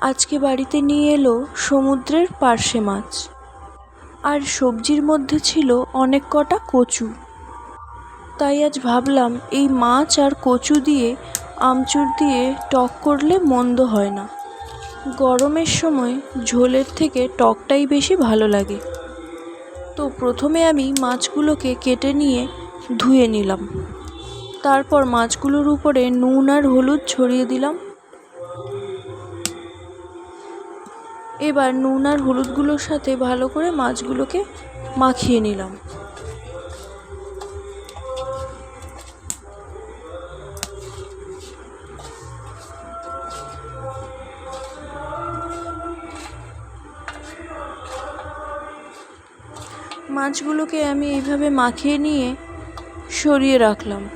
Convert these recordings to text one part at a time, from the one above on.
আজকে বাড়িতে নিয়ে এলো সমুদ্রের পার্শে মাছ। আর সবজির মধ্যে ছিল অনেক কটা কচু। তাই আজ ভাবলাম, এই মাছ আর কচু দিয়ে আমচুর দিয়ে টক করলে মন্দ হয় না। গরমের সময় ঝোলের থেকে টকটাই বেশি ভালো লাগে। তো প্রথমে আমি মাছগুলোকে কেটে নিয়ে ধুয়ে নিলাম। তারপর মাছগুলোর উপরে নুন আর হলুদ ছড়িয়ে দিলাম। এবার নুন আর হলুদগুলোর সাথে ভালো করে মাছগুলোকে মাখিয়ে নিলাম। মাছগুলোকে আমি এইভাবে মাখিয়ে নিয়ে সরিয়ে রাখলাম।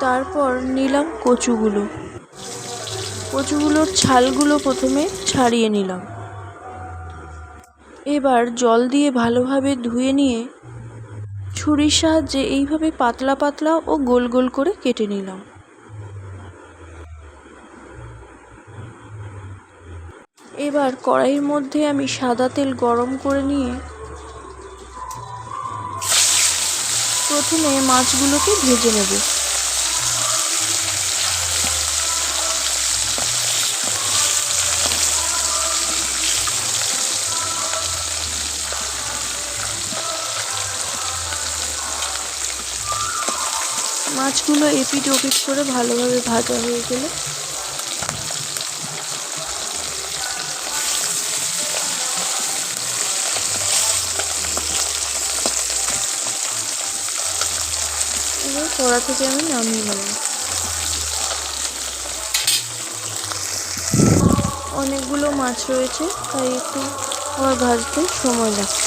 তারপর নিলাম কচুগুলো। কচুগুলোর ছালগুলো প্রথমে ছাড়িয়ে নিলাম। এবার জল দিয়ে ভালোভাবে ধুয়ে নিয়ে ছুরির সাহায্যে এইভাবে পাতলা পাতলা ও গোল গোল করে কেটে নিলাম। এবার কড়াইয়ের মধ্যে আমি সাদা তেল গরম করে নিয়ে প্রথমে মাছগুলোকে ভেজে নেব। মাছগুলো এপিট ওপিট করে ভালোভাবে ভাজা হয়ে গেলে কড়া থেকে আমি নামিয়ে নিলাম অনেকগুলো মাছ রয়েছে, তাই একটু আমার ভাজতে সময় লাগছে।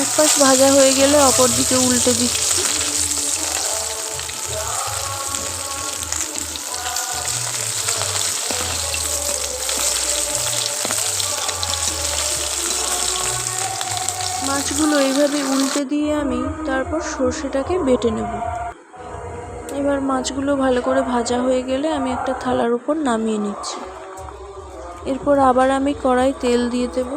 এক পাশ ভাজা হয়ে গেলে অপর দিকে উল্টে দিচ্ছি। মাছগুলো এইভাবে উল্টে দিয়ে আমি তারপর সর্ষেটাকে বেটে নেব। এবার মাছগুলো ভালো করে ভাজা হয়ে গেলে আমি একটা থালার উপর নামিয়ে নিচ্ছি। এরপর আবার আমি কড়াই তেল দিয়ে দেবো।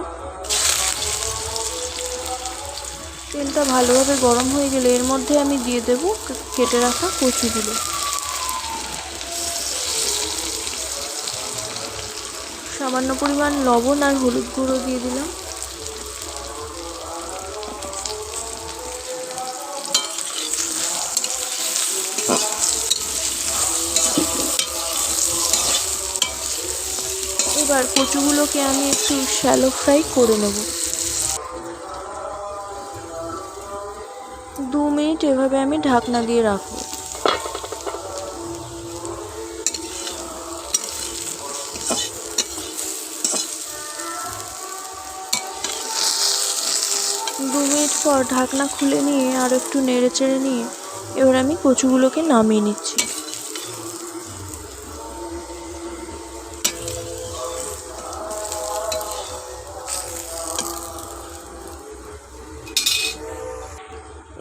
তেলটা ভালোভাবে গরম হয়ে গেলে এর মধ্যে আমি দিয়ে দেব কেটে রাখা কচুগুলো। সামান্য পরিমাণ লবণ আর হলুদ গুঁড়ো দিয়ে দিলাম। এবার কচুগুলোকে আমি একটু শ্যালো ফ্রাই করে নেব। মিনিট এভাবে আমি ঢাকনা দিয়ে রাখব। দু মিনিট পর ঢাকনা খুলে নিয়ে আর একটু নেড়ে চেড়ে নিয়ে এবার আমি কচুগুলোকে নামিয়ে নিচ্ছি।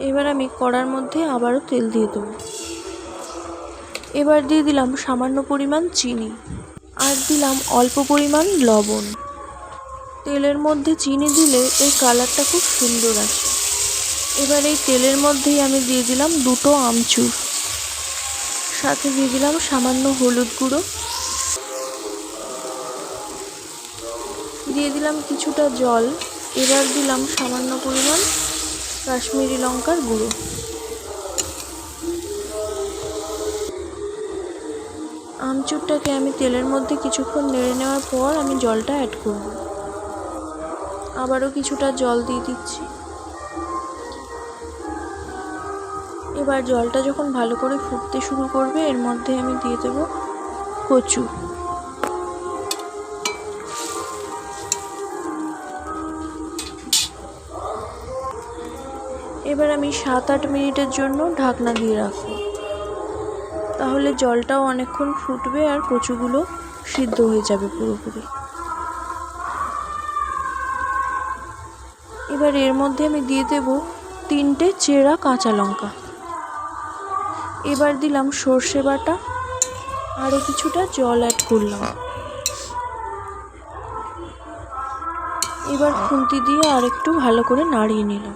এবার আমি কড়ার মধ্যে আবারও তেল দিয়ে দেবো। এবার দিয়ে দিলাম সামান্য পরিমাণ চিনি আর দিলাম অল্প পরিমাণ লবণ। তেলের মধ্যে চিনি দিলে এর কালারটা খুব সুন্দর আসে। এবার এই তেলের মধ্যেই আমি দিয়ে দিলাম দুটো আমচুর। সাথে দিয়ে দিলাম সামান্য হলুদ গুঁড়ো। দিয়ে দিলাম কিছুটা জল। এবার দিলাম সামান্য পরিমাণ কাশ্মীরি লঙ্কার গুঁড়ো। আমচুরটাকে আমি তেলের মধ্যে কিছুক্ষণ নেড়ে নেওয়ার পর আমি জলটা অ্যাড করব। আবারও কিছুটা জল দিয়ে দিচ্ছি। এবার জলটা যখন ভালো করে ফুটতে শুরু করবে, এর মধ্যে আমি দিয়ে দেবো কচু। এবার আমি সাত আট মিনিটের জন্য ঢাকনা দিয়ে রাখব। তাহলে জলটাও অনেকক্ষণ ফুটবে আর কচুগুলো সিদ্ধ হয়ে যাবে পুরোপুরি। এবার এর মধ্যে আমি দিয়ে দেব তিনটে চেরা কাঁচা লঙ্কা। এবার দিলাম সর্ষে বাটা আরও কিছুটা জল অ্যাড করলাম। এবার খুন্তি দিয়ে আরেকটু ভালো করে নাড়িয়ে নিলাম।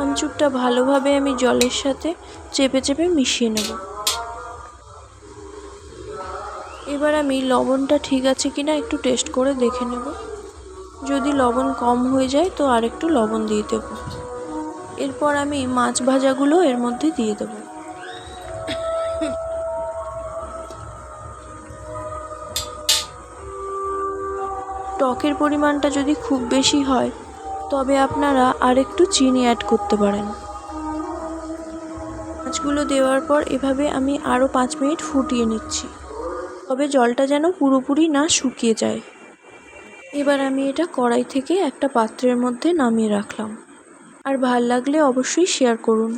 আমচুরটা ভালোভাবে আমি জলের সাথে চেপে চেপে মিশিয়ে নেব। এবার আমি লবণটা ঠিক আছে কি না একটু টেস্ট করে দেখে নেব। যদি লবণ কম হয়ে যায় তো আর একটু লবণ দিয়ে দেব। এরপর আমি মাছ ভাজাগুলো এর মধ্যে দিয়ে দেব। টকের পরিমাণটা যদি খুব বেশি হয় তবে আপনারা আর একটু চিনি অ্যাড করতে পারেন। মাছগুলো দেওয়ার পর এভাবে আমি আরও পাঁচ মিনিট ফুটিয়ে নিচ্ছি। তবে জলটা যেন পুরোপুরি না শুকিয়ে যায়। এবার আমি এটা কড়াই থেকে একটা পাত্রের মধ্যে নামিয়ে রাখলাম। আর ভালো লাগলে অবশ্যই শেয়ার করুন।